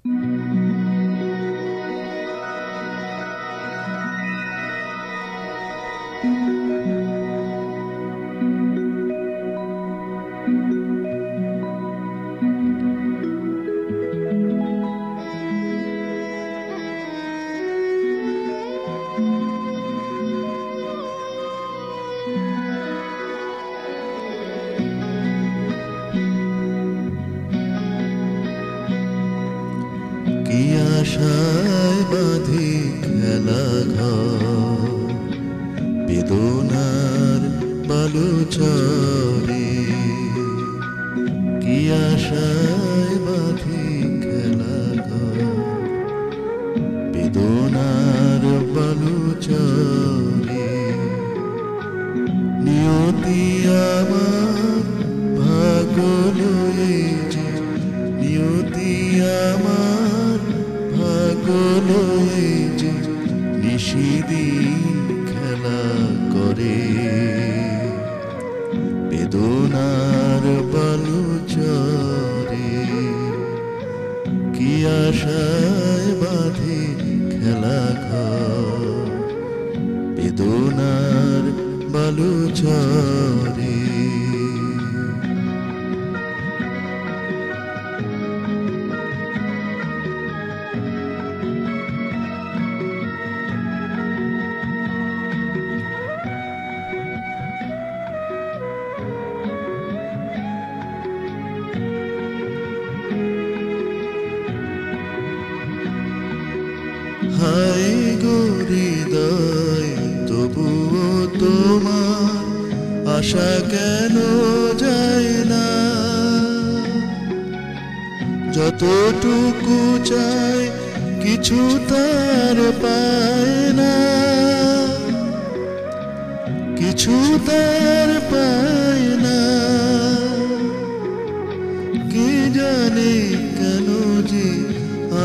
কি আশায় বাঁধি খেলা ঘর। বেদনার বালুচরে। কি আশায় বাঁধি খেলা ঘর। বেদনার বালুচরে। নিয়তি আমার যে, নিয়তি আমার খেলা করে। বেদনার বালুচরে কি আশায় বাঁধে খেলা ঘর? বেদনার বালুচরে হাই হৃদয়, তবুও তোমার আশা কেন যায় না? যতটুকু চাই, কিছু তার পায় না। কিছু তার পায় না। কি জানে কেন যে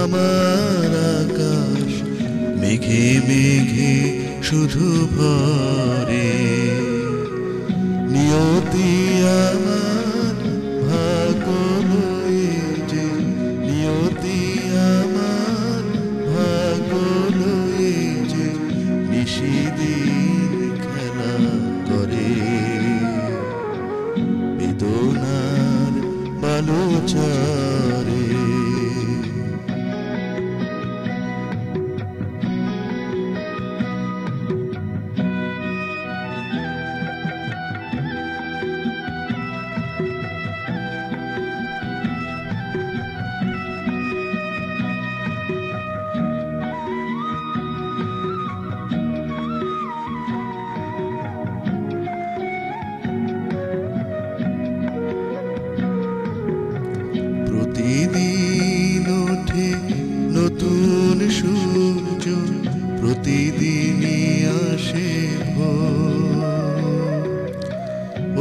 আমার মেঘে মেঘে শুধু ভরে। নিয়তি আমার যে আমার যে নিশিদিন খেলা করে। বেদনার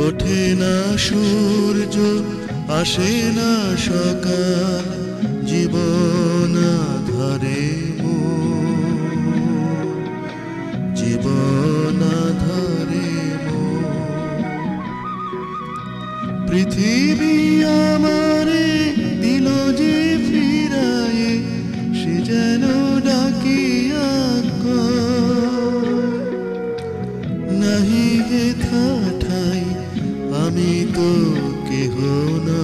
ওঠে না সূর্য, আসে না সকাল, জীবন ধরে জীবন ধরে পৃথিবী আমারে দিল যে ফিরায়, সে যেন না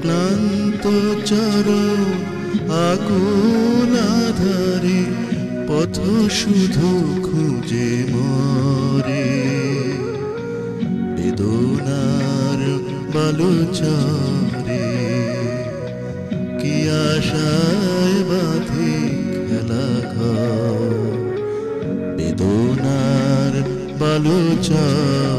ক্লান্ত চরণ আকুল আধারে, পথ শুধু খুঁজে মরে। বেদনার বালুচরে, কি আশায় বাঁধে খেলা ঘর? বেদনার বালুচরে